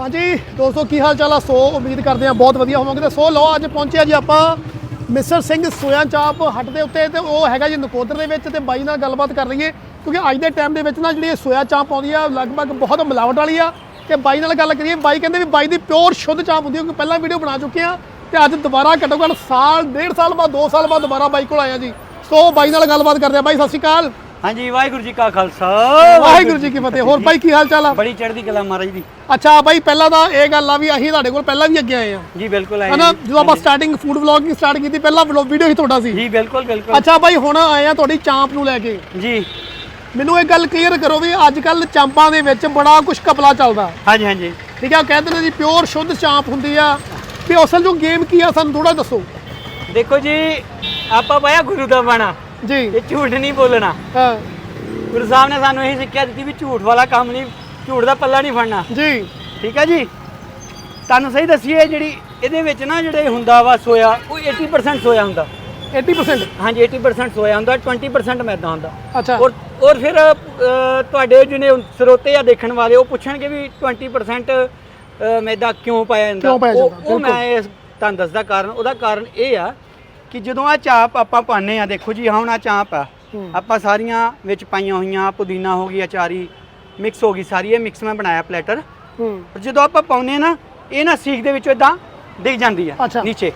ਹਾਂਜੀ, ਦੋਸਤੋ, ਕੀ ਹਾਲ ਚਾਲ ਆ? ਸੋ, ਉਮੀਦ ਕਰਦੇ ਆ ਬਹੁਤ ਵਧੀਆ ਹੋਵੋਗੇ। ਤੇ ਸੋ, ਲਓ, ਅੱਜ ਪਹੁੰਚਿਆ ਜੀ ਆਪਾਂ ਮਿਸਰ ਸਿੰਘ ਸੋਇਆ ਚਾਪ ਹੱਟ ਦੇ ਉੱਤੇ ਤੇ ਉਹ ਹੈਗਾ ਜੀ ਨਕੋਦਰ ਦੇ ਵਿੱਚ ਤੇ ਬਾਈ ਨਾਲ ਗੱਲਬਾਤ ਕਰ ਲਈਏ। ਕਿਉਂਕਿ ਅੱਜ ਦੇ ਟਾਈਮ ਦੇ ਵਿੱਚ ਨਾ ਜਿਹੜੀ ਸੋਇਆ ਚਾਪ ਆਉਂਦੀ ਆ, ਲਗਭਗ ਬਹੁਤ ਮਿਲਾਵਟ ਵਾਲੀ ਆ। ਤੇ ਬਾਈ ਨਾਲ ਗੱਲ ਕਰੀਏ, ਬਾਈ ਕਹਿੰਦੇ ਵੀ ਬਾਈ ਦੀ ਪਿਓਰ ਸ਼ੁੱਧ ਚਾਪ ਹੁੰਦੀ ਆ, ਕਿਉਂਕਿ ਪਹਿਲਾਂ ਵੀਡੀਓ ਬਣਾ ਚੁੱਕੇ ਆ ਤੇ ਅੱਜ ਦੁਬਾਰਾ ਘੱਟੋ ਘੱਟ ਸਾਲ, ਡੇਢ ਸਾਲ ਬਾਅਦ 2 ਸਾਲ ਬਾਅਦ ਦੁਬਾਰਾ ਬਾਈ ਕੋਲ ਆਇਆ ਜੀ। ਸੋ, ਬਾਈ ਨਾਲ ਗੱਲਬਾਤ ਕਰਦੇ ਆ। ਬਾਈ, ਸਤਿ ਸ਼੍ਰੀ ਅਕਾਲ। ਹਾਂਜੀ ਵਾਹਿਗੁਰੂ ਜੀ ਕਾ ਖਾਲਸਾ। ਵਾਹਿਗੁਰੂ ਜੀ ਕੀ ਫਤਿਹ। ਹੋਰ ਬਾਈ ਕੀ ਹਾਲ ਚਾਲ ਆ? ਬੜੀ ਚੜ੍ਹਦੀ ਕਲਾ ਮਹਾਰਾਜ ਦੀ। ਅੱਛਾ ਬਾਈ ਪਹਿਲਾਂ ਤਾਂ ਇਹ ਗੱਲ ਆ ਵੀ ਅਸੀਂ ਤੁਹਾਡੇ ਕੋਲ ਪਹਿਲਾਂ ਵੀ ਅੱਗੇ ਆਏ ਆ। ਜੀ ਬਿਲਕੁਲ ਆਏ ਹਨਾ। ਜਦੋਂ ਆਪਾਂ ਸਟਾਰਟਿੰਗ ਫੂਡ ਵਲੌਗਿੰਗ ਸਟਾਰਟ ਕੀਤੀ ਪਹਿਲਾਂ ਵੀਡੀਓ ਹੀ ਤੁਹਾਡਾ ਸੀ। ਜੀ ਬਿਲਕੁਲ ਬਿਲਕੁਲ। ਅੱਛਾ ਬਾਈ ਹੁਣ ਆਏ ਆ ਤੁਹਾਡੀ ਚਾਂਪ ਨੂੰ ਲੈ ਕੇ। ਜੀ। ਮੈਨੂੰ ਇਹ ਗੱਲ ਕਲੀਅਰ ਕਰੋ ਵੀ ਅੱਜ ਕੱਲ ਚਾਂਪਾਂ ਦੇ ਵਿੱਚ ਬੜਾ ਕੁਝ ਕਪਲਾ ਚੱਲਦਾ। ਹਾਂਜੀ ਹਾਂਜੀ। ਠੀਕ ਆ ਕਹਿੰਦੇ ਨੇ ਜੀ ਪਿਓਰ ਸ਼ੁੱਧ ਚਾਂਪ ਹੁੰਦੀ ਆ। ਤੇ ਅਸਲ ਜੋ ਗੇਮ ਕੀ ਆ ਸਾਨੂੰ ਥੋੜਾ ਦੱਸੋ। ਦੇਖੋ ਜੀ ਆਪਾਂ ਪਾਇਆ ਗੁਰੂ ਦਾ ਬਾਣਾ। ਜੀ। ਇਹ ਝੂਠ ਨਹੀਂ ਬੋਲਣਾ। ਹਾਂ। ਗੁਰੂ ਸਾਹਿਬ ਨੇ ਸਾਨੂੰ ਇਹ ਸਿੱਖਿਆ ਦਿੱਤੀ ਵੀ ਝੂਠ ਵਾਲਾ ਕੰਮ ਨਹੀਂ ਝੂਠ ਦਾ ਪੱਲਾ ਨਹੀਂ ਫੜਨਾ। ਜੀ। ਠੀਕ ਹੈ ਜੀ? ਤੁਹਾਨੂੰ ਸਹੀ ਦੱਸੀਏ ਜਿਹੜੀ ਇਹਦੇ ਵਿੱਚ ਨਾ ਜਿਹੜੇ ਹੁੰਦਾ ਵਾ ਸੋਇਆ ਉਹ 80% ਸੋਇਆ ਹੁੰਦਾ। 80% ਹਾਂਜੀ 80% ਸੋਇਆ ਹੁੰਦਾ 20% ਮੈਦਾ ਹੁੰਦਾ। ਅੱਛਾ। ਔਰ ਔਰ ਫਿਰ ਤੁਹਾਡੇ ਜਿਹਨੇ ਸਰੋਤੇ ਆ ਦੇਖਣ ਵਾਲੇ ਉਹ ਪੁੱਛਣਗੇ ਵੀ 20% ਅ, ਮੈਦਾ ਕਿਉਂ ਪਾਇਆ ਜਾਂਦਾ? ਉਹ- ਮੈਂ ਤੁਹਾਨੂੰ ਦੱਸਦਾ ਕਾਰਨ ਉਹਦਾ ਕਾਰਨ ਇਹ ਆ ਕਿ ਜਦੋਂ ਆ ਚਾਪ ਆਪਾਂ ਪਾਉਂਦੇ ਆ ਦੇਖੋ ਜੀ ਹੁਣ ਆ ਚਾਪ ਆ। ਆਪਾਂ ਸਾਰੀਆਂ ਵਿੱਚ ਪਾਈਆਂ ਹੋਈਆਂ ਪੁਦੀਨਾ ਹੋ ਗਈ ਅਚਾਰੀ ਮਿਕਸ ਹੋ ਗਈ ਸਾਰੀ ਇਹ ਮਿਕਸ ਮੈਂ ਬਣਾਇਆ ਪਲੇਟਰ ਹੂੰ। ਜਦੋਂ ਆਪਾਂ ਪਾਉਂਦੇ ਆ ਨਾ ਇਹ ਨਾ ਸੀਖ ਦੇ ਵਿੱਚੋਂ ਇਦਾਂ ਡਿੱਗ ਜਾਂਦੀ ਆ। ਨੀਚੇ।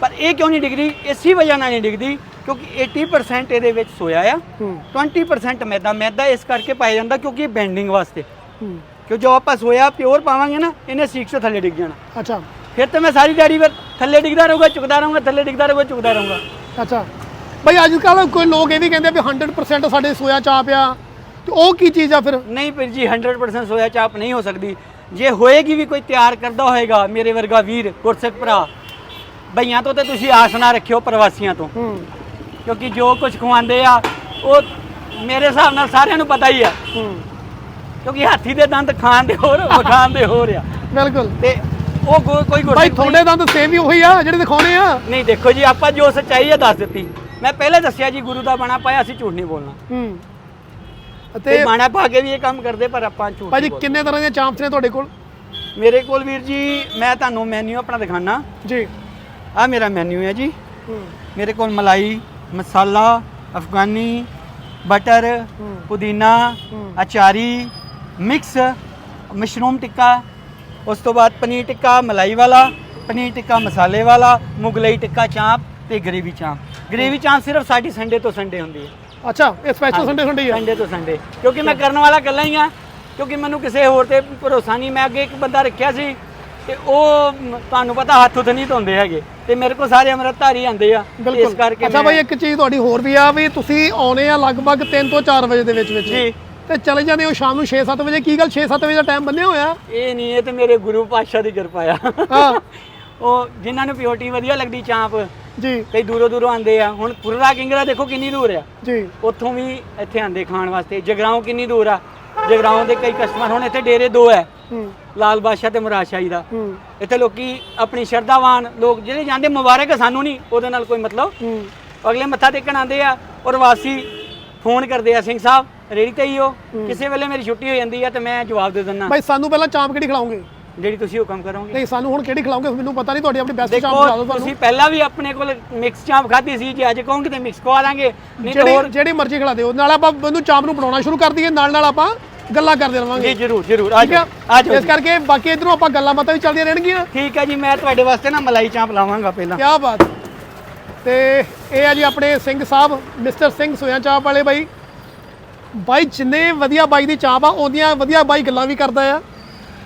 ਪਰ ਇਹ ਕਿਉਂ ਨਹੀਂ ਡਿੱਗਦੀ? ਇਸੇ ਵਜ੍ਹਾ ਨਾਲ ਨਹੀਂ ਡਿੱਗਦੀ ਕਿਉਂਕਿ 80% ਇਹਦੇ ਵਿੱਚ ਸੋਇਆ ਆ। ਹੂੰ। 20% ਮੈਦਾ ਮੈਦਾ ਇਸ ਕਰਕੇ ਪਾਇਆ ਜਾਂਦਾ ਕਿਉਂਕਿ ਇਹ ਬੈਂਡਿੰਗ ਵਾਸਤੇ। ਹੂੰ। ਕਿਉਂ ਜੋ ਆਪਾਂ ਸੋਇਆ ਪਿਓਰ ਪਾਵਾਂਗੇ ਨਾ ਇਹਨੇ ਸੀਖ ਤੋਂ ਥੱਲੇ ਡਿੱਗ ਜਾਣਾ। ਅੱਛਾ। ਫਿਰ ਤਾਂ ਮੈਂ ਸਾਰੀ ਦਿਹਾੜੀ ਫਿਰ ਥੱਲੇ ਡਿੱਗਦਾ ਰਹੂੰਗਾ ਚੁੱਕਦਾ ਰਹੂੰਗਾ ਥੱਲੇ ਡਿੱਗਦਾ ਰਹੂੰਗਾ ਚੁੱਕਦਾ ਰਹੂੰਗਾ। ਅੱਛਾ। ਬਈ ਅੱਜ ਕੱਲ ਕੋਈ ਲੋਕ ਇਹ ਵੀ ਕਹਿੰਦੇ ਆ ਵੀ 100% ਸਾਡੇ ਸੋਇਆ ਚਾਪ ਆ ਤੇ ਉਹ ਕੀ ਚੀਜ਼ ਆ ਫਿਰ? ਨਹੀਂ ਫਿਰ ਜੀ 100% ਸੋਇਆ ਚਾਪ ਨਹੀਂ ਹੋ ਸਕਦੀ। ਜੇ ਹੋਏਗੀ ਵੀ ਕੋਈ ਤਿਆਰ ਕਰਦਾ ਹੋਏਗਾ ਮੇਰੇ ਵਰਗਾ ਵੀਰ ਗੁਰਸਿੱਖ ਭਰਾ ਬਈਆਂ ਤੋਂ ਤੇ ਤੁਸੀਂ ਆਸ ਨਾ ਰੱਖਿਓ ਪ੍ਰਵਾਸੀਆਂ ਤੋਂ। ਹੂੰ। ਕਿਉਂਕਿ ਜੋ ਕੁਝ ਖਵਾਉਂਦੇ ਆ ਉਹ ਮੇਰੇ ਹਿਸਾਬ ਨਾਲ ਸਾਰਿਆਂ ਨੂੰ ਪਤਾ ਹੀ ਆ। ਹੂੰ। ਕਿਉਂਕਿ ਹਾਥੀ ਦੇ ਦੰਦ ਖਾਣ ਦੇ ਹੋਰ ਵਿਖਾਣ ਦੇ ਹੋਰ ਆ। ਬਿਲਕੁਲ। ਤੇ ਉਹ ਗੋ- ਕੋਈ ਭਾਈ ਤੁਹਾਡੇ ਦੰਦ ਸੇਮ ਹੀ ਉਹੀ ਆ ਜਿਹੜੇ ਦਿਖਾਉਣੇ ਆ। ਨਹੀਂ ਦੇਖੋ ਜੀ ਆਪਾਂ ਜੋ ਸੱਚਾਈ ਹੈ ਦੱਸ ਦਿੱਤੀ। ਮੈਂ ਪਹਿਲੇ ਦੱਸਿਆ ਜੀ ਗੁਰੂ ਦਾ ਬਾਣਾ ਪਾਇਆ ਅਸੀਂ ਝੂਠ ਨਹੀਂ ਬੋਲਣਾ। ਹੂੰ। ਤੇ ਅਤੇ ਬਾਣਾ ਪਾ ਕੇ ਵੀ ਇਹ ਕੰਮ ਕਰਦੇ ਪਰ ਆਪਾਂ ਝੂਠ ਭਾਜੀ ਨਹੀਂ ਬੋਲਦੇ ਕਿੰਨੇ ਤਰ੍ਹਾਂ ਦੀਆਂ ਚਾਂਪਸ ਨੇ ਤੁਹਾਡੇ ਕੋਲ? ਮੇਰੇ ਕੋਲ ਵੀਰ ਜੀ ਮੈਂ ਤੁਹਾਨੂੰ ਮੈਨੂ ਆਪਣਾ ਦਿਖਾਣਾ ਜੀ। ਆ ਮੇਰਾ ਮੈਨੂ ਹੈ ਜੀ। ਹੂੰ। ਮੇਰੇ ਕੋਲ ਮਲਾਈ ਮਸਾਲਾ ਅਫਗਾਨੀ ਬਟਰ ਹੂੰ। ਪੁਦੀਨਾ ਹੂੰ। ਅਚਾਰੀ ਮਿਕਸ ਮਸ਼ਰੂਮ ਟਿੱਕਾ ਉਸ ਤੋਂ ਬਾਅਦ ਪਨੀਰ ਟਿੱਕਾ ਮਲਾਈ ਵਾਲਾ ਪਨੀਰ ਟਿੱਕਾ ਮਸਾਲੇ ਵਾਲਾ ਮੁਗਲਈ ਟਿੱਕਾ ਚਾਂਪ ਤੇ ਗਰੇਵੀ ਚਾਂਪ। ਗਰੇਵੀ ਚਾਂਪ ਸਿਰਫ ਸਾਡੀ ਸੰਡੇ ਤੋਂ ਸੰਡੇ ਹੁੰਦੀ ਹੈ। ਅੱਛਾ ਇਹ ਸਪੈਸ਼ਲ ਸੰਡੇ ਸੰਡੇ ਹੀ ਆ? ਸੰਡੇ ਤੋਂ ਸੰਡੇ ਕਿਉਂਕਿ ਮੈਂ ਕਰਨ ਵਾਲਾ ਇਕੱਲਾ ਹੀ ਆ ਕਿਉਂਕਿ ਮੈਨੂੰ ਕਿਸੇ ਹੋਰ ਤੇ ਭਰੋਸਾ ਨਹੀਂ। ਮੈਂ ਅੱਗੇ ਇੱਕ ਬੰਦਾ ਰੱਖਿਆ ਸੀ ਤੇ ਉਹ ਤੁਹਾਨੂੰ ਪਤਾ ਹੱਥ ਹੁੱਥ ਨਹੀਂ ਧੋਂਦੇ ਹੈਗੇ। ਤੇ ਮੇਰੇ ਕੋਲ ਸਾਰੇ ਅੰਮ੍ਰਿਤਧਾਰੀ ਆਂਦੇ ਆ। ਇਸ ਬਿਲਕੁਲ। ਕਰਕੇ ਅੱਛਾ ਮੈਂ- ਭਾਈ ਇੱਕ ਚੀਜ਼ ਤੁਹਾਡੀ ਹੋਰ ਵੀ ਆ ਵੀ ਤੁਸੀਂ ਆਉਨੇ ਆ ਲਗਭਗ 3 ਤੋਂ 4 ਵਜੇ ਦੇ ਵਿੱਚ ਵਿੱਚ। ਜੀ। ਤੇ ਚਲੇ ਜਾਂਦੇ ਹੋ ਸ਼ਾਮ ਨੂੰ 6-7 ਵਜੇ। ਕੀ ਗੱਲ 6-7 ਵਜੇ ਦਾ ਟਾਈਮ ਬੰਨਿਆ ਹੋਇਆ? ਇਹ ਨਹੀਂ ਇਹ ਤੇ ਮੇਰੇ ਗੁਰੂ ਪਾਤਸ਼ਾਹ ਦੀ ਕਿਰਪਾ ਆ। ਹਾਂ। ਉਹ ਜਿਨ੍ਹਾਂ ਨੂੰ ਪਿਓਰਟੀ ਵਧੀਆ ਲੱਗਦੀ ਚਾਂਪ ਜੀ। ਕਈ ਦੂਰੋਂ ਦੂਰੋਂ ਆਂਦੇ ਆ। ਹੁਣ ਪੁਰਰਾ ਕਿੰਗਰਾ ਦੇਖੋ ਕਿੰਨੀ ਦੂਰ ਆ। ਜੀ। ਉੱਥੋਂ ਵੀ ਇੱਥੇ ਆਂਦੇ ਖਾਣ ਵਾਸਤੇ। ਜਗਰਾਉਂ ਕਿੰਨੀ ਦੂਰ ਆ। ਜਗਰਾਉਂ ਦੇ ਕਈ ਕਸਟਮਰ ਹੁਣ ਇੱਥੇ ਡੇਰੇ ਦੋ ਹੈ ਹੂੰ। ਲਾਲ ਬਾਦਸ਼ਾਹ ਤੇ ਮੁਰਾਦ ਸ਼ਾਹੀ ਦਾ। ਇੱਥੇ ਲੋਕੀ ਆਪਣੀ ਸ਼ਰਧਾਵਾਨ ਲੋਕ ਜਿਹੜੇ ਜਾਂਦੇ ਮੁਬਾਰਕ ਸਾਨੂੰ ਨਹੀਂ ਉਹਦੇ ਨਾਲ ਕੋਈ ਮਤਲਬ? ਅਗਲੇ ਮੱਥਾ ਟੇਕਣ ਆਉਂਦੇ ਆ ਔਰ ਵਾਸੀ ਫੋਨ ਕਰਦੇ ਆ ਸਿੰਘ ਸਾਹਿਬ ਰੇੜੀ ਤੇ ਹੀ ਹੋ। ਕਿਸੇ ਵੇਲੇ ਮੇਰੀ ਛੁੱਟੀ ਹੋ ਜਾਂਦੀ ਆ ਤੇ ਮੈਂ ਜਵਾਬ ਦੇ ਦਿੰਦਾ। ਭਾਈ ਸਾਨੂੰ ਪਹਿਲਾਂ ਚਾਂਪ ਕਿਹੜੀ ਖਿਲਾਉਂਗੇ ਜਿਹੜੀ ਤੁਸੀਂ ਹੁਕਮ ਕਰੋਗੇ। ਨਹੀਂ ਸਾਨੂੰ ਹੁਣ ਕਿਹੜੀ ਖਿਲਾਉਂਗੇ ਮੈਨੂੰ ਪਤਾ ਨਹੀਂ ਤੁਹਾਡੀ ਆਪਣੀ ਬੈਸਟ ਚਾਂਪ ਖਿਲਾ ਦਿਓ ਤੁਸੀਂ ਤੁਹਾਨੂੰ ਪਹਿਲਾਂ ਵੀ ਆਪਣੇ ਕੋਲ ਮਿਕਸ ਚਾਂਪ ਖਾਧੀ ਸੀ ਜੇ ਅੱਜ ਕਹੋਗੇ ਤੇ ਮਿਕਸ ਖਵਾ ਦਾਂਗੇ। ਨਹੀਂ ਤਾਂ ਹੋਰ ਜਿਹੜੀ ਮਰਜ਼ੀ ਖਿਲਾ ਦਿਓ। ਨਾਲ ਆਪਾਂ ਮੈਨੂੰ ਚਾਂਪ ਨੂੰ ਬਣਾਉਣਾ ਸ਼ੁਰੂ ਕਰ ਦਈਏ ਨਾਲ ਨਾਲ ਆਪਾਂ ਗੱਲਾਂ ਕਰਦੇ ਰਵਾਂਗੇ। ਜੀ ਜ਼ਰੂਰ ਜ਼ਰੂਰ ਆ ਜਾਓ। ਆ ਜਾਓ ਇਸ ਕਰਕੇ ਬਾਕੀ ਇਧਰੋਂ ਆਪਾਂ ਗੱਲਾਂ ਬਾਤਾਂ ਵੀ ਚੱਲਦੀਆਂ ਰਹਿਣਗੀਆਂ। ਠੀਕ ਹੈ ਜੀ ਮੈਂ ਤੁਹਾਡੇ ਵਾਸਤੇ ਨਾ ਮਲਾਈ ਚਾਂਪ ਲਾਵਾਂਗਾ ਪਹਿਲਾਂ। ਕੀ ਬਾਤ। ਤੇ ਇਹ ਆ ਜੀ ਆਪਣੇ ਸਿੰਘ ਸਾਹਿਬ ਮਿਸਟਰ ਸਿੰਘ ਸੋਇਆ ਚਾਪ ਵਾਲੇ ਬਾਈ। ਬਾਈ ਜਿੰਨੇ ਵਧੀਆ ਬਾਈ ਦੀ ਚਾਪ ਆ ਉਹਦੀਆਂ ਵਧੀਆ ਬਾਈ ਗੱਲਾਂ ਵੀ ਕਰਦਾ ਆ।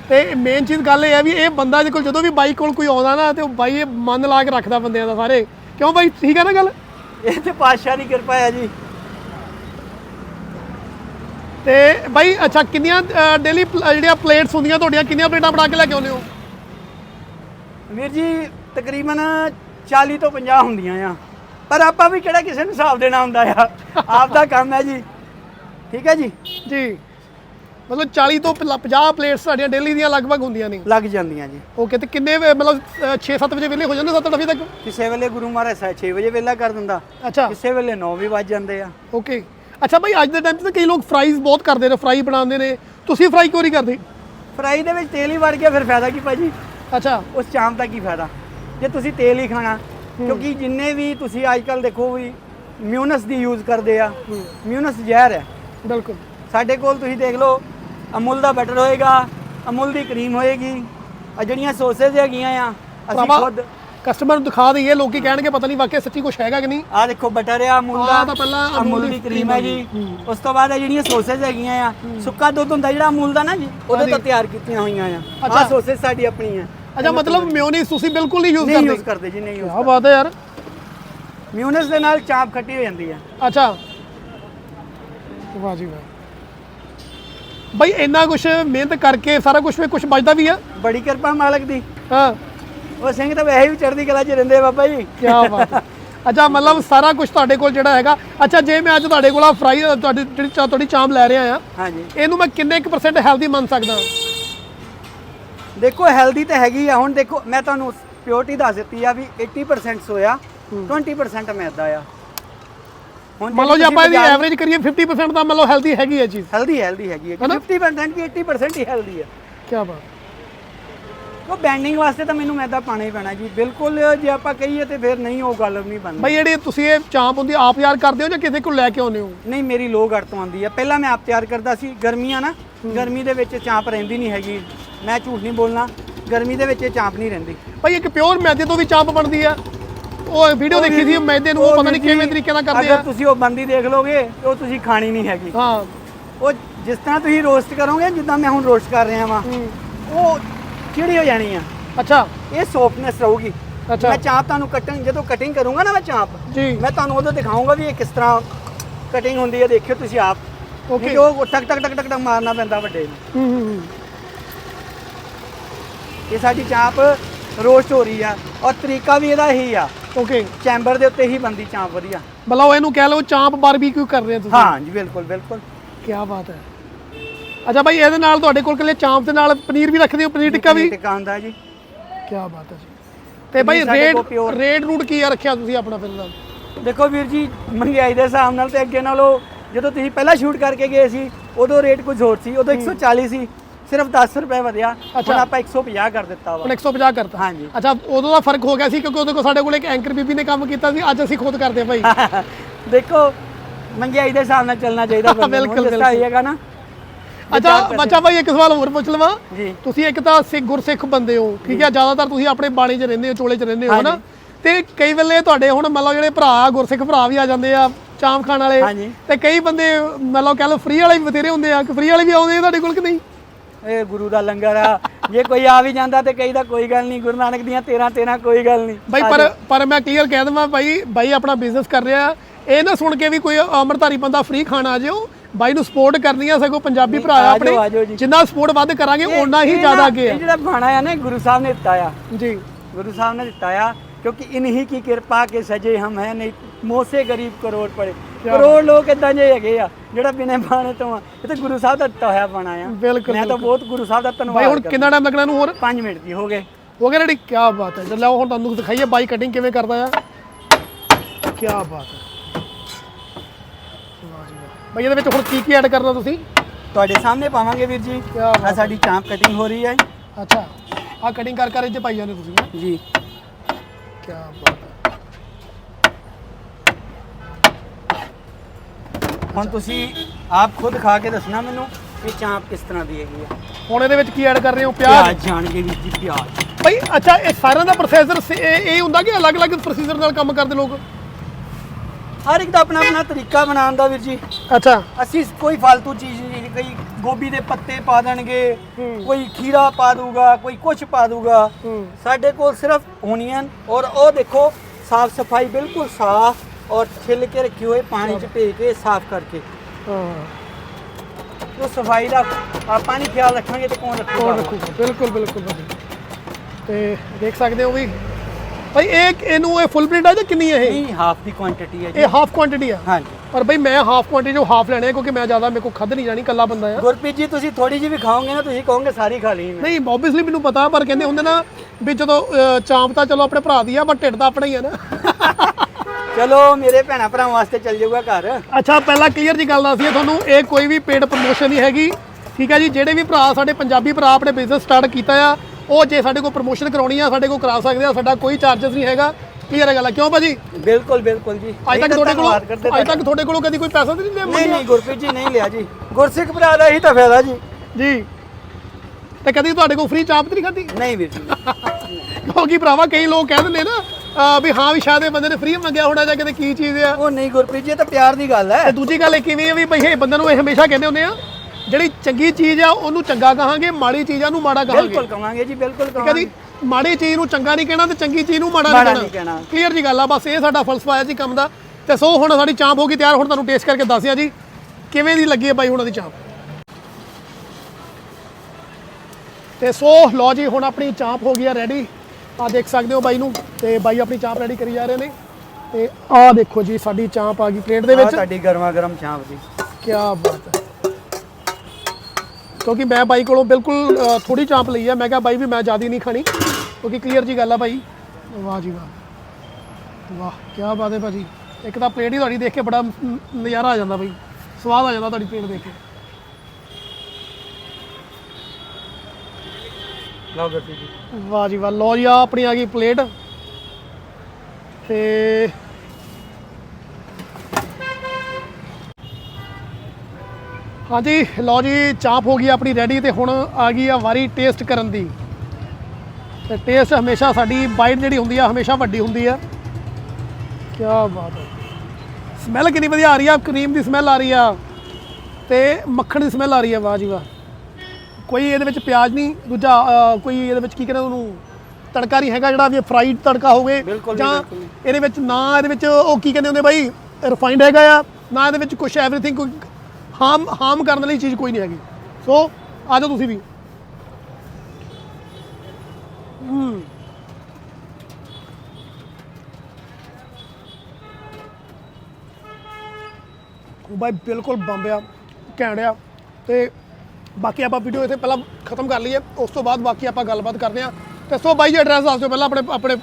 ਤੇ ਮੇਨ ਚੀਜ਼ ਗੱਲ ਇਹ ਆ ਵੀ ਇਹ ਬੰਦਾ ਜੇ ਕੋਲ ਜਦੋਂ ਵੀ ਬਾਈ ਕੋਲ ਕੋਈ ਆਉਂਦਾ ਨਾ ਤੇ ਉਹ ਬਾਈ ਇਹ ਮਨ ਲਾ ਕੇ ਰੱਖਦਾ ਬੰਦਿਆਂ ਦਾ ਸਾਰੇ। ਕਿਉਂ ਬਾਈ? ਠੀਕ ਆ ਨਾ ਗੱਲ? ਇਹ ਤੇ ਪਾਤਸ਼ਾਹ ਦੀ ਕਿਰਪਾ ਹੈ ਜੀ। ਤੇ ਬਾਈ ਅੱਛਾ ਕਿੰਨੀਆਂ ਡੇਲੀ ਜਿਹੜੀਆਂ ਪਲੇਟਸ ਹੁੰਦੀਆਂ ਤੁਹਾਡੀਆਂ ਕਿੰਨੀਆਂ ਪਲੇਟਾਂ ਬਣਾ ਕੇ ਲੈ ਕੇ ਆਉਂਦੇ ਹੋ? ਵੀਰ ਜੀ ਤਕਰੀਬਨ 40 ਤੋਂ 50 ਹੁੰਦੀਆਂ ਆ। ਪਰ ਆਪਾਂ ਵੀ ਕਿਹੜਾ ਕਿਸੇ ਨੂੰ ਹਿਸਾਬ ਦੇਣਾ ਹੁੰਦਾ ਆ? ਆਪ ਦਾ ਕੰਮ ਹੈ ਜੀ। ਠੀਕ ਹੈ ਜੀ? ਜੀ। ਮਤਲਬ 40 ਤੋਂ 50 ਪਲੇਟਸ ਤੁਹਾਡੀਆਂ ਡੇਲੀ ਦੀਆਂ ਲਗਭਗ ਹੁੰਦੀਆਂ ਨੇ। ਲੱਗ ਜਾਂਦੀਆਂ ਜੀ। ਓਕੇ ਤੇ ਕਿੰਨੇ ਵੇ- ਮਤਲਬ 6-7 ਵਜੇ ਵਿਹਲੇ ਹੋ ਜਾਂਦੇ 7-8 ਵਜੇ ਤੱਕ? ਕਿਸੇ ਵੇਲੇ ਗੁਰੂ ਮਹਾਰਾਜ ਸਾਹਿਬ 6 ਵਜੇ ਵੇਲਾ ਕਰ ਦਿੰਦਾ। ਅੱਛਾ। ਕਿਸੇ ਵੇਲੇ 9 ਵੀ ਵੱਜ ਜਾਂਦੇ ਆ। ਓਕੇ ਅੱਛਾ ਭਾਈ ਅੱਜ ਦੇ ਟਾਈਮ 'ਚ ਤਾਂ ਕਈ ਲੋਕ ਫਰਾਈਜ਼ ਬਹੁਤ ਕਰਦੇ ਨੇ ਫਰਾਈ ਬਣਾਉਂਦੇ ਨੇ। ਤੁਸੀਂ ਫਰਾਈ ਕਿਉਂ ਨਹੀਂ ਕਰਦੇ? ਫਰਾਈ ਦੇ ਵਿੱਚ ਤੇਲ ਹੀ ਵੜ ਗਿਆ ਫਿਰ ਫਾਇਦਾ ਕੀ ਭਾਜੀ? ਅੱਛਾ। ਉਸ ਚਾਂਪ ਦਾ ਕੀ ਫਾਇਦਾ? ਜੇ ਤੁਸੀਂ ਤੇਲ ਹੀ ਖਾਣਾ ਕਿਉਂਕਿ ਜਿੰਨੇ ਵੀ ਤੁਸੀਂ ਅੱਜ ਕੱਲ ਦੇਖੋ ਵੀ ਮਿਊਨਸ ਦੀ ਯੂਜ਼ ਕਰਦੇ ਆ। ਮਿਊਨਸ ਜ਼ਹਿਰ ਹੈ। ਬਿਲਕੁਲ। ਸਾਡੇ ਕੋਲ ਤੁਸੀਂ ਦੇਖ ਲਓ ਅਮੁੱਲ ਦਾ ਬਟਰ ਹੋਏਗਾ ਅਮੁੱਲ ਦੀ ਕਰੀਮ ਹੋਏਗੀ। ਆ ਜਿਹੜੀਆਂ ਸੋਸੇਜ ਹੈਗੀਆਂ ਆ ਅਸੀਂ ਭਰਾਵਾ, ਖੁਦ ਕਸਟਮਰ ਨੂੰ ਦਿਖਾ ਦਈਏ ਲੋਕੀ ਕਹਿਣਗੇ ਪਤਾ ਨਹੀਂ ਵਾਕਿਆ ਸੱਚੀ ਕੁਝ ਹੈਗਾ ਕਿ ਨਹੀਂ। ਆ ਦੇਖੋ ਬਟਰ ਆ ਅਮੁੱਲ ਆਹ ਦਾ ਤਾਂ ਪਹਿਲਾਂ ਅਮੂਲ ਅਮੁੱਲ ਦੀ ਕਰੀਮ ਹੈ ਜੀ ਹੂੰ। ਉਸ ਤੋਂ ਬਾਅਦ ਇਹ ਜਿਹੜੀਆਂ ਸੋਸੇਜ ਹੈਗੀਆਂ ਆ ਸੁੱਕਾ ਦੁੱਧ ਹੁੰਦਾ ਜਿਹੜਾ ਅਮੁੱਲ ਦਾ ਨਾ ਜੀ ਉਹਦੇ ਹਾਂਜੀ। ਤੋਂ ਤਿਆਰ ਕੀਤੀਆਂ ਹੋਈਆਂ ਆ। ਅੱਛਾ। ਆ ਸੋਸੇਜ ਸਾਡੀ ਆਪਣੀ ਹੈ ਅੱਛਾ ਮਤਲਬ ਮਿਓਨੀਜ਼ ਤੁਸੀਂ ਬਿਲਕੁਲ ਨਹੀਂ ਯੂਜ਼ ਨਹੀਂ ਕਰਦੇ। ਯੂਜ਼ ਕਰਦੇ ਜੀ ਨਹੀਂ ਯੂਜ਼ ਕੀ ਬਾਤ ਹੈ ਯਾਰ। ਮਿਊਨਸ ਦੇ ਨਾਲ ਚਾਂਪ ਖੱਟੀ ਹੋ ਜਾਂਦੀ ਹੈ ਅੱਛਾ। ਵਾਹ ਜੀ ਵਾਹ ਬਈ ਇੰਨਾ ਕੁਝ ਮਿਹਨਤ ਕਰਕੇ ਸਾਰਾ ਕੁਝ ਵੀ ਕੁਝ ਬਚਦਾ ਵੀ ਆ? ਬੜੀ ਕਿਰਪਾ ਮਾਲਕ ਦੀ। ਹਾਂ। ਉਹ ਸਿੰਘ ਤਾਂ ਵੈਸੇ ਵੀ ਚੜ੍ਹਦੀ ਕਲਾ 'ਚ ਰਹਿੰਦੇ ਆ ਬਾਬਾ ਜੀ। ਕੀ ਬਾਤ ਹੈ। ਅੱਛਾ ਮਤਲਬ ਸਾਰਾ ਕੁਝ ਤੁਹਾਡੇ ਕੋਲ ਜਿਹੜਾ ਹੈਗਾ। ਅੱਛਾ ਜੇ ਮੈਂ ਅੱਜ ਤੁਹਾਡੇ ਕੋਲ ਆ ਫਰਾਈ ਤੁਹਾਡੀ ਜਿਹੜੀ ਚਾ- ਤੁਹਾਡੀ ਚਾਂਪ ਲੈ ਰਿਹਾ ਆ ਹਾਂਜੀ। ਇਹਨੂੰ ਮੈਂ ਕਿੰਨੇ ਕੁ ਪਰਸੈਂਟ ਹੈਲਦੀ ਮੰਨ ਸਕਦਾ? ਦੇਖੋ ਹੈਲਦੀ ਤਾਂ ਹੈਗੀ ਆ। ਹੁਣ ਦੇਖੋ ਮੈਂ ਤੁਹਾਨੂੰ ਪਿਓਰਟੀ ਦੱਸ ਦਿੱਤੀ ਆ ਵੀ 80% ਸੋਇਆ 20% ਮੈਦਾ ਆ। ਹੁਣ ਮੰਨ ਲਓ ਜੇ ਆਪਾਂ ਇਹਦੀ ਐਵਰੇਜ ਕਰੀਏ 50% ਤਾਂ ਮੰਨ ਲਓ ਹੈਲਦੀ ਹੈਗੀ ਹੈ ਚੀਜ਼। ਹੈਲਦੀ ਹੈਲਦੀ ਹੈਗੀ ਹੈ। ਹਨਾ? 50% ਵੀ 80% ਹੀ ਹੈਲਦੀ ਆ ਕੀ ਬਾਤ। ਉਹ ਬੈਂਡਿੰਗ ਵਾਸਤੇ ਤਾਂ ਮੈਨੂੰ ਮੈਦਾ ਪਾਣਾ ਹੀ ਪੈਣਾ ਜੀ। ਬਿਲਕੁਲ ਜੇ ਆਪਾਂ ਕਹੀਏ ਤੇ ਫਿਰ ਨਹੀਂ ਉਹ ਗੱਲ ਨਹੀਂ ਬਣਦੀ। ਬਈ ਜਿਹੜੀ ਤੁਸੀਂ ਇਹ ਚਾਂਪ ਹੁੰਦੀ ਆਪ ਤਿਆਰ ਕਰਦੇ ਹੋ ਜਾਂ ਕਿਸੇ ਕੋਲ ਲੈ ਕੇ ਆਉਂਦੇ ਹੋ? ਨਹੀਂ ਮੇਰੀ ਲੋਗ ਅੜ ਤੋਂ ਆਉਂਦੀ ਆ ਪਹਿਲਾਂ ਮੈਂ ਆਪ ਤਿਆਰ ਕਰਦਾ ਸੀ। ਗਰਮੀਆਂ ਨਾ ਗਰਮੀ ਦੇ ਵਿੱਚ ਚਾਂਪ ਰਹਿੰਦੀ ਨਹੀਂ ਹੈਗੀ। ਮੈਂ ਝੂਠ ਨਹੀਂ ਬੋਲਣਾ। ਗਰਮੀ ਦੇ ਵਿੱਚ ਇਹ ਚਾਂਪ ਨਹੀਂ ਰਹਿੰਦੀ। ਭਾਈ ਇੱਕ ਪਿਓਰ ਮੈਦੇ ਤੋਂ ਵੀ ਚਾਂਪ ਬਣਦੀ ਆ ਉਹ ਵੀਡੀਓ ਦੇਖੀ ਸੀ ਮੈਦੇ ਨੂੰ ਉਹ ਪਤਾ ਨਹੀਂ ਕਿਵੇਂ ਤਰੀਕੇ ਨਾਲ ਕਰਦੇ ਅਗਰ ਆ। ਤੁਸੀਂ ਉਹ ਬੰਦੀ ਦੇਖ ਲੋਗੇ ਉਹ ਤੁਸੀਂ ਖਾਣੀ ਨਹੀਂ ਹੈਗੀ। ਹਾਂ। ਉਹ ਜਿਸ ਤਰ੍ਹਾਂ ਤੁਸੀਂ ਰੋਸਟ ਕਰੋਗੇ ਜਿੱਦਾਂ ਮੈਂ ਹੁਣ ਰੋਸਟ ਕਰ ਰਿਹਾ ਵਾਂ ਉਹ ਚਿੜੀ ਹੋ ਜਾਣੀ ਆ? ਅੱਛਾ। ਇਹ ਸੌਫਟਨੈਸ ਰਹੂਗੀ। ਅੱਛਾ। ਮੈਂ ਚਾਂਪ ਤੁਹਾਨੂੰ ਕਟਿੰਗ ਜਦੋਂ ਕਟਿੰਗ ਕਰੂੰਗਾ ਨਾ ਮੈਂ ਚਾਂਪ ਜੀ। ਮੈਂ ਤੁਹਾਨੂੰ ਉਦੋਂ ਦਿਖਾਊਂਗਾ ਵੀ ਇਹ ਕਿਸ ਤਰ੍ਹਾਂ ਕਟਿੰਗ ਹੁੰਦੀ ਹੈ ਦੇਖਿਓ ਤੁਸੀਂ ਆਪ। ਓਕੇ ਉਹ ਟਕ ਟਕ ਟਕ ਟਕ ਟਕ ਮਾਰਨਾ ਪੈਂਦਾ ਵੱਡੇ ਨੂੰ। ਹੂੰ ਹੂੰ ਹੂੰ। ਇਹ ਸਾਡੀ ਚਾਂਪ ਰੋਸਟ ਹੋ ਰਹੀ ਆ ਔਰ ਤਰੀਕਾ ਵੀ ਇਹਦਾ ਹੀ ਆ। ਓਕੇ ਚੈਂਬਰ ਦੇ ਉੱਤੇ ਹੀ ਬੰਦੀ ਚਾਂਪ ਵਧੀਆ। ਮਤਲਬ ਇਹਨੂੰ ਕਹਿ ਲਓ ਚਾਂਪ ਬਾਰਬੀਕਿਊ ਕਰ ਰਹੇ ਹੋ ਤੁਸੀਂ। ਹਾਂ ਜੀ ਬਿਲਕੁਲ ਬਿਲਕੁਲ। ਕੀ ਬਾਤ ਹੈ। ਅੱਛਾ ਭਾਈ ਇਹਦੇ ਨਾਲ ਤੁਹਾਡੇ ਕੋਲ ਕੱਲੇ ਚਾਂਪ ਦੇ ਨਾਲ ਪਨੀਰ ਵੀ ਰੱਖਦੇ ਹੋ ਪਨੀਰ ਟਿੱਕਾ ਵੀ? ਟਿੱਕਾ ਹੁੰਦਾ ਜੀ। ਕੀ ਬਾਤ ਹੈ ਜੀ। ਤੇ ਭਾਈ ਰੇਟ ਰੇਟ ਰੂਟ ਕੀ ਆ ਰੱਖਿਆ ਤੁਸੀਂ ਆਪਣਾ ਫਿਰ ਦਾ ਦੇਖੋ ਵੀਰ ਜੀ ਮਹਿੰਗਾਈ ਦੇ ਹਿਸਾਬ ਨਾਲ ਤੇ ਅੱਗੇ ਨਾਲੋਂ ਜਦੋਂ ਤੁਸੀਂ ਪਹਿਲਾਂ ਸ਼ੂਟ ਕਰਕੇ ਗਏ ਸੀ ਉਦੋਂ ਰੇਟ ਕੁਝ ਹੋਰ ਸੀ ਉਦੋਂ 140 ਸੀ ਸਿਰਫ 10 ਰੁਪਏ ਵਧਿਆ ਹੁਣ। ਆਪਾਂ 150 ਕਰ ਦਿੱਤਾ ਵਾ ਹੁਣ 150 ਕਰਤਾ ਹਾਂਜੀ। ਅੱਛਾ ਉਦੋਂ ਦਾ ਫ਼ਰਕ ਹੋ ਗਿਆ ਸੀ ਕਿਉਂਕਿ ਉਹਦੇ ਕੋਲ ਸਾਡੇ ਕੋਲ ਇੱਕ ਐਂਕਰ ਬੀਬੀ ਨੇ ਕੰਮ ਕੀਤਾ ਸੀ ਅੱਜ ਅਸੀਂ ਖੁਦ ਕਰਦੇ ਹਾਂ ਭਾਈ ਦੇਖੋ ਮਹਿੰਗਾਈ ਦੇ ਹਿਸਾਬ ਨਾਲ ਚੱਲਣਾ ਚਾਹੀਦਾ ਬਿਲਕੁਲ, ਬਿਲਕੁਲ। ਹੈਗਾ ਨਾ ਅੱਛਾ ਬੱਚਾ ਭਾਈ ਇੱਕ ਸਵਾਲ ਹੋਰ ਪੁੱਛ ਲਵਾਂ ਜੀ ਤੁਸੀਂ ਇੱਕ ਤਾਂ ਸਿੱਖ ਗੁਰਸਿੱਖ ਬੰਦੇ ਹੋ ਠੀਕ ਹੈ ਜ਼ਿਆਦਾਤਰ ਤੁਸੀਂ ਆਪਣੇ ਬਾਣੇ 'ਚ ਰਹਿੰਦੇ ਹੋ ਚੋਲੇ 'ਚ ਰਹਿੰਦੇ ਹੋ ਹਨਾ। ਤੇ ਕਈ ਵੇਲੇ ਤੁਹਾਡੇ ਹੁਣ ਮੰਨ ਲਓ ਜਿਹੜੇ ਭਰਾ ਗੁਰਸਿੱਖ ਭਰਾ ਵੀ ਆ ਜਾਂਦੇ ਆ ਚਾਂਪ ਖਾਣ ਵਾਲੇ। ਤੇ ਕਈ ਬੰਦੇ ਮੰਨ ਲਓ ਕਹਿ ਲਓ ਫ੍ਰੀ ਵਾਲੇ ਵੀ ਬਥੇਰੇ ਹੁੰਦੇ ਆ ਕਿ ਫ੍ਰੀ ਵਾਲੇ ਵੀ ਆਉਂਦੇ ਆ ਤੁਹਾਡੇ ਕੋਲ ਕਿ ਨਹੀਂ ਇਹ ਗੁਰੂ ਦਾ ਲੰਗਰ ਆ। ਜੇ ਕੋਈ ਆ ਵੀ ਜਾਂਦਾ ਤੇ ਕਈ ਦਾ ਕੋਈ ਗੱਲ ਨਹੀਂ ਗੁਰੂ ਨਾਨਕ ਦੀਆਂ 13 13 ਕੋਈ ਗੱਲ ਨਹੀਂ। ਬਾਈ ਪਰ ਪਰ ਮੈਂ ਕਲੀਅਰ ਕਹਿ ਦਵਾਂ ਬਾਈ ਬਾਈ ਆਪਣਾ ਬਿਜ਼ਨਸ ਕਰ ਰਿਹਾ। ਇਹ ਨਾ ਸੁਣ ਕੇ ਵੀ ਕੋਈ ਅਮਰਧਾਰੀ ਬੰਦਾ ਫ੍ਰੀ ਖਾਣ ਆ ਜਿਓ। ਬਾਈ ਨੂੰ ਸਪੋਰਟ ਕਰਨੀ ਆ ਸਗੋ ਪੰਜਾਬੀ ਭਰਾ ਆਪਣੇ। ਜਿੰਨਾ ਸਪੋਰਟ ਵੱਧ ਕਰਾਂਗੇ ਓਨਾ ਹੀ ਜ਼ਿਆਦਾ ਅੱਗੇ ਆ। ਜਿਹੜਾ ਖਾਣਾ ਆ ਨਾ ਗੁਰੂ ਸਾਹਿਬ ਨੇ ਦਿੱਤਾ ਆ। ਜੀ। ਗੁਰੂ ਸਾਹਿਬ ਨੇ ਦਿੱਤਾ ਆ ਕਿਉਂਕਿ ਇਨਹੀ ਕੀ ਕਿਰਪਾ ਕੇ ਸਜੇ ਹਮ ਹੈ ਨਹੀਂ ਮੋਸੇ ਗਰੀਬ ਕਰੋੜ ਪੜੇ। ਕਰੋੜ ਲੋਕ ਇਦਾਂ ਜੇ ਹੈਗੇ ਆ। ਜਿਹੜਾ ਬਿਨੇ ਬਾਣੇ ਤੋਂ ਆ ਇਹ ਤਾਂ ਗੁਰੂ ਸਾਹਿਬ ਦਾ ਦਿੱਤਾ ਹੋਇਆ ਬਾਣਾ ਆ। ਬਿਲਕੁਲ, ਮੈਂ ਤਾਂ ਬਹੁਤ ਗੁਰੂ ਸਾਹਿਬ ਦਾ ਬਾਈ ਧੰਨਵਾਦ ਹੁਣ ਕਿੰਨਾ ਟਾਈਮ ਲੱਗਣਾ ਨੂੰ ਹੋਰ? 5 ਮਿੰਟ ਦੀ ਹੋ ਗਏ। ਹੋ ਗਿਆ ਰੈਡੀ ਕੀ ਬਾਤ ਹੈ। ਤੇ ਲਓ ਹੁਣ ਤੁਹਾਨੂੰ ਦਿਖਾਈਏ ਬਾਈ ਕਟਿੰਗ ਕਿਵੇਂ ਕਰਦਾ ਆ। ਕੀ ਬਾਤ ਹੈ। ਵਾਹ ਜੀ ਵਾਹ। ਬਾਈ ਇਹਦੇ ਵਿੱਚ ਹੁਣ ਕੀ ਕੀ ਐਡ ਕਰਨਾ ਤੁਸੀਂ? ਤੁਹਾਡੇ ਸਾਹਮਣੇ ਪਾਵਾਂਗੇ ਵੀਰ ਜੀ। ਕਿਆ ਬਾਤ ਆ ਸਾਡੀ ਚਾਂਪ ਕਟਿੰਗ ਹੋ ਰਹੀ ਹੈ। ਅੱਛਾ। ਆ ਕਟਿੰਗ ਕਰ ਕਰ ਇੱਥੇ ਪਾਈ ਜਾਂਦੇ ਤੁਸੀਂ ਹੈਂ? ਜੀ। ਕੀ ਬਾਤ ਹੈ। ਹੁਣ ਤੁਸੀਂ ਆਪ ਖੁਦ ਖਾ ਕੇ ਦੱਸਣਾ ਮੈਨੂੰ ਕਿ ਚਾਂਪ ਕਿਸ ਤਰ੍ਹਾਂ ਦੀ ਹੈਗੀ ਆ। ਹੁਣ ਇਹਦੇ ਵਿੱਚ ਕੀ ਐਡ ਕਰ ਰਹੇ ਹੋ? ਪਿਆਜ਼? ਪਿਆਜ਼ ਜਾਣਗੇ ਵੀਰ ਜੀ ਪਿਆਜ਼। ਭਾਈ ਅੱਛਾ ਇਹ ਸਾਰਿਆਂ ਦਾ ਪ੍ਰੋਸੈਸਰ ਇਹ ਇਹ ਹੁੰਦਾ ਕਿ ਅਲੱਗ-ਅਲੱਗ ਪ੍ਰੋਸੀਜਰ ਨਾਲ ਕੰਮ ਕਰਦੇ ਲੋਕ? ਹਰ ਇੱਕ ਦਾ ਆਪਣਾ ਆਪਣਾ ਤਰੀਕਾ ਬਣਾਉਣ ਦਾ ਵੀਰ ਜੀ। ਅੱਛਾ। ਅਸੀਂ ਕੋਈ ਫालतू ਚੀਜ਼ ਨਹੀਂ ਕੋਈ ਗੋਭੀ ਦੇ ਪੱਤੇ ਪਾ ਦੇਣਗੇ ਹੂੰ। ਕੋਈ ਖੀਰਾ ਪਾ ਦੂਗਾ ਕੋਈ ਕੁਝ ਪਾ ਦੂਗਾ ਹੂੰ। ਸਾਡੇ ਕੋਲ ਸਿਰਫ ਓਨੀਅਨ ਔਰ ਉਹ ਦੇਖੋ ਸਾਫ਼ ਸਫ਼ਾਈ ਬਿਲਕੁਲ ਸਾਫ਼ ਔਰ ਛਿੱਲ ਕੇ ਰੱਖੇ ਹੋਏ ਪਾਣੀ 'ਚ ਭੇਜ ਕੇ ਸਾਫ਼ ਕਰਕੇ। ਹਾਂ। ਉਹ ਸਫ਼ਾਈ ਦਾ ਆਪਾਂ ਨਹੀਂ ਖਿਆਲ ਰੱਖਾਂਗੇ ਤੇ ਕੌਣ ਰੱਖੂਗਾ? ਬਿਲਕੁਲ ਬਿਲਕੁਲ ਭਾਜੀ। ਤੇ ਦੇਖ ਸਕਦੇ ਹੋ ਵੀ ਭਾਈ ਇਹ ਇਹਨੂੰ ਇਹ ਫੁੱਲ ਪਲੇਟ ਆ ਜਾਂ ਕਿੰਨੀ ਹੈ ਇਹ? ਨਹੀਂ ਹਾਫ ਦੀ ਕੁਆਂਟੀਟੀ ਹੈ ਜੀ। ਇਹ ਹਾਫ ਕੁਆਂਟੀਟੀ ਆ? ਹਾਂਜੀ। ਪਰ ਭਾਈ ਮੈਂ ਹਾਫ ਕੁਆਂਟੀਟੀ ਜੋ ਹਾਫ ਲੈਣੇ ਆ ਕਿਉਂਕਿ ਮੈਂ ਜ਼ਿਆਦਾ ਮੇਰੇ ਕੋਲ ਖੱਦ ਨਹੀਂ ਜਾਣੀ ਕੱਲਾ ਬੰਦਾ ਆ। ਗੁਰਪ੍ਰੀਤ ਜੀ ਤੁਸੀਂ ਥੋੜੀ ਜਿਹੀ ਵੀ ਖਾਓਗੇ ਨਾ ਤੁਸੀਂ ਕਹੋਗੇ ਸਾਰੀ ਖਾ ਲਈ ਮੈਂ। ਨਹੀਂ ਆਬਵੀਅਸਲੀ ਮੈਨੂੰ ਪਤਾ ਪਰ ਕਹਿੰਦੇ ਹੁੰਦੇ ਨਾ ਵੀ ਜਦੋਂ ਅਹ, ਚਾਂਪ ਤਾਂ ਚਲੋ ਆਪਣੇ ਭਰਾ ਦੀ ਆ ਪਰ ਢਿੱਡ ਤਾਂ ਆਪਣਾ ਹੀ ਆ ਨਾ। ਚਲੋ ਮੇਰੇ ਭੈਣਾ ਭਰਾਵਾਂ ਵਾਸਤੇ ਚੱਲ ਜਾਊਗਾ ਘਰ। ਅੱਛਾ ਪਹਿਲਾਂ ਕਲੀਅਰ ਜੀ ਗੱਲ ਦੱਸੀਏ ਤੁਹਾਨੂੰ ਇਹ ਕੋਈ ਵੀ ਪੇਡ ਪ੍ਰਮੋਸ਼ਨ ਨਹੀਂ ਹੈਗੀ। ਠੀਕ ਹੈ ਜੀ ਜਿਹੜੇ ਵੀ ਭਰਾ ਸਾਡੇ ਪੰਜਾਬੀ ਭਰਾ ਆਪਣੇ ਬਿਜ਼ਨਸ ਸਟਾਰਟ ਕੀਤਾ ਆ ਉਹ ਜੇ ਸਾਡੇ ਕੋਲ ਪ੍ਰੋਮੋਸ਼ਨ ਕਰਾਉਣੀ ਆ ਸਾਡੇ ਕੋਲ ਕਰਾ ਸਕਦੇ ਆ ਸਾਡਾ ਕੋਈ ਚਾਰजेस ਨਹੀਂ ਹੈਗਾ। ਕਲੀਅਰ ਹੈ ਗੱਲ। ਕਿਉਂ ਭਾਜੀ? ਬਿਲਕੁਲ ਬਿਲਕੁਲ ਜੀ। ਅੱਜ ਤੱਕ ਤੁਹਾਡੇ ਕੋਲੋਂ ਅੱਜ ਤੱਕ ਤੁਹਾਡੇ। ਕੋਲੋਂ ਕਦੀ ਕੋਈ ਪੈਸਾ ਤਾਂ ਨਹੀਂ ਲਿਆ ਨਹੀਂ ਨਹੀਂ ਗੁਰਪ੍ਰੀਤ ਜੀ ਨਹੀਂ ਲਿਆ ਜੀ। ਗੁਰਸਿੱਖ ਭਰਾ ਦਾ ਹੀ ਤਾਂ ਫਾਇਦਾ ਜੀ। ਜੀ। ਤੇ ਕਦੀ ਤੁਹਾਡੇ ਕੋਲ ਫ੍ਰੀ ਚਾਪ ਤਾਂ ਨਹੀਂ ਖਾਧੀ? ਨਹੀਂ ਵੀਰ ਜੀ। ਕਿਉਂਕਿ ਭਰਾਵਾ ਕਈ ਲੋਕ ਕਹਿ ਦਿੰਦੇ ਨਾ ਅਹ ਵੀ ਹਾਂ ਵੀ ਸ਼ਾਇਦ ਇਹ ਬੰਦੇ ਨੇ ਫ੍ਰੀ ਮੰਗਿਆ ਹੋਣਾ ਜਾਂ ਕਿਤੇ ਕੀ ਚੀਜ਼ ਆ। ਉਹ ਨਹੀਂ ਗੁਰਪ੍ਰੀਤ ਜੀ ਇਹ ਤਾਂ ਪਿਆਰ ਦੀ ਗੱਲ ਤੇ ਹੈ ਦੂਜੀ ਗੱਲ ਇਹ ਕਿਵੇਂ ਆ ਵੀ ਭਈ ਇਹ ਬੰਦੇ ਨੂੰ ਇਹ ਹਮੇਸ਼ਾ ਕਹਿੰਦੇ ਹੁੰਦੇ ਆ ਜਿਹੜੀ ਚੰਗੀ ਚੀਜ਼ ਆ ਉਹਨੂੰ ਚੰਗਾ ਕਹਾਂਗੇ ਮਾੜੀ ਚੀਜ਼ ਉਹਨੂੰ ਮਾੜਾ ਕਹਾਂਗੇ। ਬਿਲਕੁਲ ਕਵਾਂਗੇ ਜੀ ਬਿਲਕੁਲ ਕਦੀ ਕਵਾਂਗੇ ਮਾੜੀ ਚੀਜ਼ ਨੂੰ ਚੰਗਾ ਨਹੀਂ ਕਹਿਣਾ ਤੇ ਚੰਗੀ ਚੀਜ਼ ਨੂੰ ਮਾੜਾ ਮਾੜਾ ਨਹੀਂ ਨਹੀਂ ਕਹਿਣਾ। ਕਹਿਣਾ। ਕਲੀਅਰ ਜੀ ਗੱਲ ਆ ਬਸ ਇਹ ਸਾਡਾ ਫਲਸਫਾ ਹੈ ਜੀ ਕੰਮ ਦਾ। ਤੇ ਸੋ ਹੁਣ ਸਾਡੀ ਚਾਂਪ ਹੋ ਗਈ ਤਿਆਰ ਹੁਣ ਤੁਹਾਨੂੰ ਟੇਸਟ ਕਰਕੇ ਦੱਸਿਆ ਜੀ ਕਿਵੇਂ ਦੀ ਲੱਗੀ ਹੈ ਬਾਈ ਹੁਣਾਂ ਦੀ ਚਾਂਪ? ਤੇ ਸੋ ਲਓ ਜੀ ਹੁਣ ਆਪਣੀ ਚਾਂਪ ਹੋ ਗਈ ਆ ਰੈਡੀ ਆ ਦੇਖ ਸਕਦੇ ਹੋ ਬਾਈ ਨੂੰ ਤੇ ਬਾਈ ਆਪਣੀ ਚਾਂਪ ਰੈਡੀ ਕਰੀ ਜਾ ਰਹੇ ਨੇ। ਤੇ ਆਹ ਦੇਖੋ ਜੀ ਸਾਡੀ ਚਾਂਪ ਆ ਗਈ ਪਲੇਟ ਦੇ ਵਿੱਚ। ਤੁਹਾਡੀ ਗਰਮਾ ਗਰਮ ਚਾਂਪ ਜੀ। ਕੀ ਬਾਤ ਹੈ। ਕਿਉਂਕਿ ਮੈਂ ਬਾਈ ਕੋਲੋਂ ਬਿਲਕੁਲ ਥੋੜੀ ਚਾਂਪ ਲਈ ਆ। ਮੈਂ ਕਿਹਾ ਬਾਈ ਵੀ ਮੈਂ ਜ਼ਿਆਦਾ ਨਹੀਂ ਖਾਣੀ ਕਿਉਂਕਿ ਕਲੀਅਰ ਜੀ ਗੱਲ ਆ ਬਾਈ। ਵਾਹ ਜੀ ਵਾਹ। ਵਾਹ ਕੀ ਬਾਤ ਹੈ ਭਾਜੀ। ਇੱਕ ਤਾਂ ਪਲੇਟ ਹੀ ਤੁਹਾਡੀ ਦੇਖ ਕੇ ਬੜਾ ਨਜ਼ਾਰਾ ਆ ਜਾਂਦਾ ਬਾਈ। ਸਵਾਦ ਆ ਜਾਂਦਾ ਤੁਹਾਡੀ ਪਲੇਟ ਦੇਖ ਕੇ। ਲਓ ਗੁਰਪ੍ਰੀਤ ਜੀ। ਵਾਹ ਜੀ ਵਾਹ, ਲਓ ਜੀ ਆ ਆਪਣੀ ਆ ਗਈ ਪਲੇਟ। ਤੇ ਹਾਂਜੀ, ਲਓ ਜੀ ਚਾਂਪ ਹੋ ਗਈ ਆਪਣੀ ਰੈਡੀ ਤੇ ਹੁਣ ਆ ਗਈ ਆ ਵਾਰੀ ਟੇਸਟ ਕਰਨ ਦੀ। ਤੇ ਟੇਸਟ ਹਮੇਸ਼ਾ ਸਾਡੀ ਬਾਈਟ ਜਿਹੜੀ ਹੁੰਦੀ ਆ, ਹਮੇਸ਼ਾ ਵੱਡੀ ਹੁੰਦੀ ਆ। ਕੀ ਬਾਤ ਹੈ। ਸਮੈਲ ਕਿੰਨੀ ਵਧੀਆ ਆ ਰਹੀ ਆ ਕਰੀਮ ਦੀ ਸਮੈਲ ਆ ਰਹੀ ਆ ਤੇ ਮੱਖਣ ਦੀ ਸਮੈਲ ਆ ਰਹੀ ਆ, ਵਾਹ ਜੀ ਵਾਹ। ਕੋਈ ਇਹਦੇ ਵਿੱਚ ਪਿਆਜ਼ ਨਹੀਂ ਦੂਜਾ ਕੋਈ ਇਹਦੇ ਵਿੱਚ ਕੀ ਕਹਿੰਦੇ ਉਹਨੂੰ ਤੜਕਾ ਨਹੀਂ ਹੈਗਾ ਜਿਹੜਾ ਵੀ ਫਰਾਈਡ ਤੜਕਾ ਹੋਵੇ ਬਿਲਕੁਲ ਜੀ, ਜਾਂ ਬਿਲਕੁਲ ਜੀ। ਇਹਦੇ ਵਿੱਚ ਨਾ ਇਹਦੇ ਵਿੱਚ ਉਹ ਕੀ ਕਹਿੰਦੇ ਹੁੰਦੇ ਬਾਈ ਰਿਫਾਈਨਡ ਹੈਗਾ ਆ ਨਾ ਇਹਦੇ ਵਿੱਚ ਕੁਝ ਐਵਰੀਥਿੰਗ ਕੋਈ ਹਾਰਮ ਹਾਰਮ ਕਰਨ ਵਾਲੀ ਚੀਜ਼ ਕੋਈ ਨਹੀਂ ਹੈਗੀ। ਸੋ ਆ ਜਾਓ ਤੁਸੀਂ ਵੀ। ਹੂੰ। ਬਾਈ ਬਿਲਕੁਲ ਬੰਬਿਆ ਘੈਂੜਿਆ ਤੇ ਬਾਕੀ ਆਪਾਂ ਵੀਡੀਓ ਇੱਥੇ ਪਹਿਲਾਂ ਖਤਮ ਕਰ ਲਈਏ ਉਸ ਤੋਂ ਬਾਅਦ ਬਾਕੀ ਆਪਾਂ ਗੱਲਬਾਤ ਕਰਦੇ ਹਾਂ। ਤੇ ਸੋ ਬਾਈ ਜੀ ਐਡਰੈਸ ਦੱਸ ਦਿਓ ਪਹਿਲਾਂ ਆਪਣੇ ਆਪਣੇ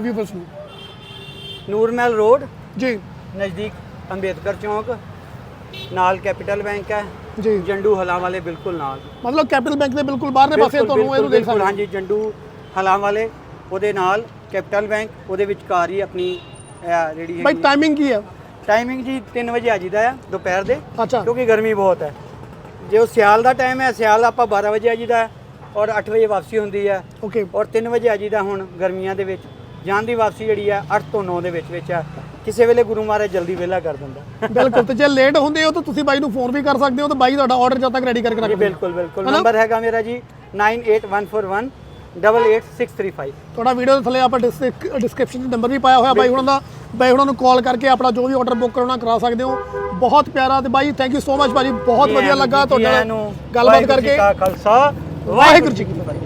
ਵੀਵਰਸ ਨੂੰ। ਨੂਰਮਹਿਲ ਰੋਡ। ਜੀ। ਨਜ਼ਦੀਕ ਅੰਬੇਦਕਰ ਚੌਂਕ ਨਾਲ ਕੈਪੀਟਲ ਬੈਂਕ ਹੈ। ਜੀ। ਜੰਡੂ ਹਲਾਂ ਵਾਲੇ ਬਿਲਕੁਲ ਨਾਲ। ਮਤਲਬ ਕੈਪੀਟਲ ਬੈਂਕ ਦੇ ਬਿਲਕੁਲ ਬਾਹਰਲੇ ਪਾਸੇ ਤੁਹਾਨੂੰ ਇਹਨੂੰ ਦੇਖ ਸਕਦੇ ਹੋ। ਹਾਂਜੀ ਜੰਡੂ ਹਲਾਂ ਵਾਲੇ ਉਹਦੇ ਨਾਲ ਕੈਪੀਟਲ ਬੈਂਕ ਉਹਦੇ ਵਿਚਕਾਰ ਹੀ ਆਪਣੀ ਇਹ ਜਿਹੜੀ ਬਾਈ ਟਾਈਮਿੰਗ ਕੀ ਹੈ? ਟਾਈਮਿੰਗ ਜੀ 3 ਵਜੇ ਆ ਜੀਦਾ ਆ ਦੁਪਹਿਰ ਦੇ ਅੱਛਾ। ਕਿਉਂਕਿ ਗਰਮੀ ਬਹੁਤ ਹੈ। ਜੇ ਉਹ ਸਿਆਲ ਦਾ ਟਾਈਮ ਹੈ ਸਿਆਲ ਆਪਾਂ 12 ਵਜੇ ਆ ਜੀਦਾ ਔਰ 8 ਵਜੇ ਵਾਪਸੀ ਹੁੰਦੀ ਹੈ। ਓਕੇ ਔਰ 3 ਵਜੇ ਆ ਜੀਦਾ ਹੁਣ ਗਰਮੀਆਂ ਦੇ ਵਿੱਚ। ਜਾਣ ਦੀ ਵਾਪਸੀ ਜਿਹੜੀ ਆ 8 ਤੋਂ 9 ਦੇ ਵਿੱਚ ਵਿੱਚ ਆ ਕਿਸੇ ਵੇਲੇ ਗੁਰੂ ਮਹਾਰਾਜ ਜਲਦੀ ਵਿਹਲਾ ਕਰ ਦਿੰਦਾ ਬਿਲਕੁਲ ਤੇ ਜੇ ਲੇਟ ਹੁੰਦੇ ਹੋ ਤਾਂ ਤੁਸੀਂ ਬਾਈ ਨੂੰ ਫੋਨ ਵੀ ਕਰ ਸਕਦੇ ਹੋ ਤੇ ਬਾਈ ਤੁਹਾਡਾ ਆਰਡਰ ਜਦ ਤੱਕ ਰੈਡੀ ਕਰਕੇ ਰੱਖ ਜੀ ਦਿੰਦੇ ਬਿਲਕੁਲ। ਬਿਲਕੁਲ? ਨੰਬਰ ਹੈਗਾ ਮੇਰਾ ਜੀ 98141 88635 ਤੁਹਾਡਾ ਵੀਡੀਓ ਦੇ ਥੱਲੇ ਆਪਾਂ ਡਿਸਕ੍ਰਿਪਸ਼ਨ 'ਚ ਨੰਬਰ ਵੀ ਪਾਇਆ ਹੋਇਆ ਬਾਈ ਹੁਣਾਂ ਦਾ। ਬਾਈ ਹੁਣਾਂ ਨੂੰ ਕਾਲ ਕਰਕੇ ਆਪਣਾ ਜੋ ਵੀ ਆਰਡਰ ਬੁੱਕ ਕਰਾਉਣਾ ਕਰਾ ਸਕਦੇ ਹੋ। ਬਹੁਤ ਪਿਆਰਾ ਤੇ ਬਾਈ ਥੈਂਕ ਯੂ ਸੋ ਮਚ ਭਾਜੀ ਬਹੁਤ ਵਧੀਆ ਲੱਗਾ ਤੁਹਾਡੇ ਗੱਲਬਾਤ ਕਰਕੇ। ਕਾ ਖਾਲਸਾ ਵਾਹਿਗੁਰੂ ਜੀ ਕੀ ਫਤਿਹ।